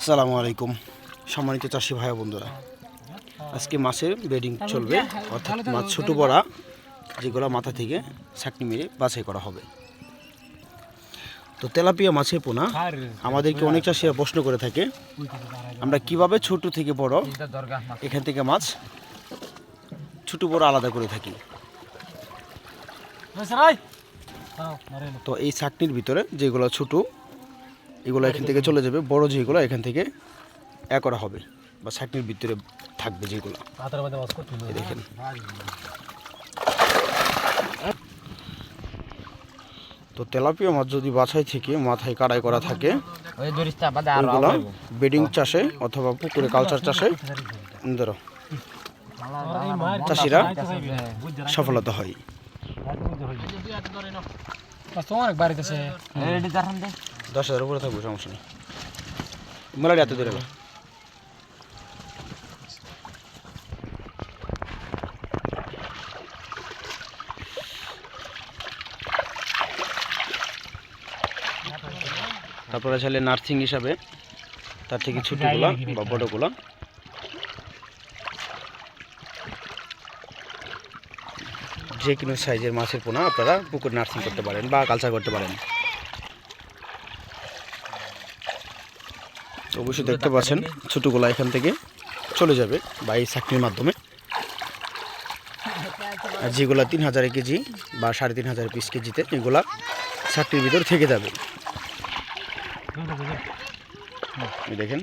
আসসালামু আলাইকুম। সম্মানিত চাষি ভাই বন্ধুরা, আজকে মাছের বেডিং চলবে, অর্থাৎ মাছ ছোটো বড়া, যেগুলো মাথা থেকে ছাকনি মেরে বাছাই করা হবে। তো তেলাপিয়া মাছের পোনা, আমাদেরকে অনেক চাষিরা প্রশ্ন করে থাকে, আমরা কীভাবে ছোট থেকে বড় এখান থেকে মাছ ছোট বড় আলাদা করে থাকি। তো এই ছাকনির ভিতরে যেগুলো ছোট এগুলো এখান থেকে চলে যাবে। বড় যেগুলো এখান থেকে এ করা হবে বা ছাকনির ভিতরে থাকবে যেগুলো। দেখেন। তো তেলাপিয়া মাছ যদি বাছাই থেকে মাথায় কাড়াই করা থাকে ওই দরিস্তা বাদে আর ওইগুলো বেডিং চাষে অথবা পুকুরে কালচার চাষে ধরো। চাষিরা সফলতা হয়। অনেক বাড়িতেছে দে দশ হাজার উপরে থাকবে, সমস্যা নেই। মেলাটি এত দূরে তারপরে চাইলে নার্সিং হিসাবে, তার থেকে ছোটোগুলা বা বড়গুলা যে কোনো সাইজের মাছের পোনা আপনারা পুকুর নার্সিং করতে পারেন বা কালচার করতে পারেন। অবশ্যই দেখতে পাচ্ছেন, ছোটোগুলা এখান থেকে চলে যাবে বা এই চাকরির মাধ্যমে। আর যেগুলা তিন হাজার কেজি বা সাড়ে তিন হাজার পিস কেজিতে, এগুলা চাকরির ভিতর থেকে যাবে। দেখেন।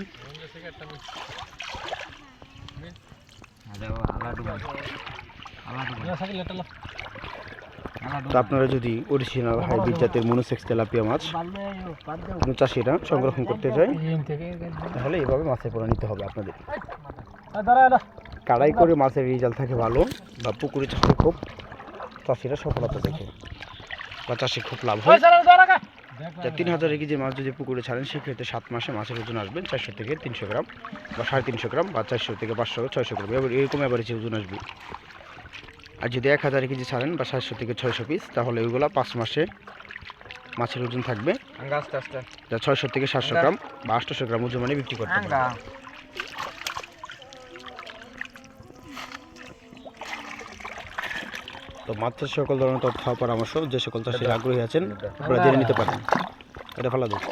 তো আপনারা যদি অরিজিনাল হাইব্রিড জাতের মনোসেক্স তেলাপিয়া মাছ, কোনো চাষিরা সংরক্ষণ করতে চায় তাহলে এইভাবে মাছের পোনা নিতে হবে আপনাদের। কাড়াই করে মাছের রেজাল্ট থাকে ভালো, বা পুকুরে চাষে খুব চাষিরা সফলতা দেখে, বা চাষে খুব লাভ হয়। তিন হাজার কেজি মাছ যদি পুকুরে ছাড়েন, সেক্ষেত্রে সাত মাসে মাছের ওজন আসবেন চারশো থেকে তিনশো গ্রাম, বা সাড়ে তিনশো গ্রাম, বা চারশো থেকে পাঁচশো, ছয়শো গ্রাম, এবার এরকম অ্যাভারেজে ওজন আসবে। আর যদি এক হাজার কেজি ছাড়েন বা সাতশো থেকে ছয়শো পিস তাহলে ওইগুলো পাঁচ মাসে মাছের ওজন থাকবে। যা ছয়শো থেকে সাতশো গ্রাম বা আটশোশো গ্রাম ওজন মানে বিক্রি করতে তো মাছের সকল ধরনের তথ্য পরামর্শ যে সকল চাষিরা আগ্রহী আছেন আপনারা জেনে নিতে পারেন। এটা ভালো দেয়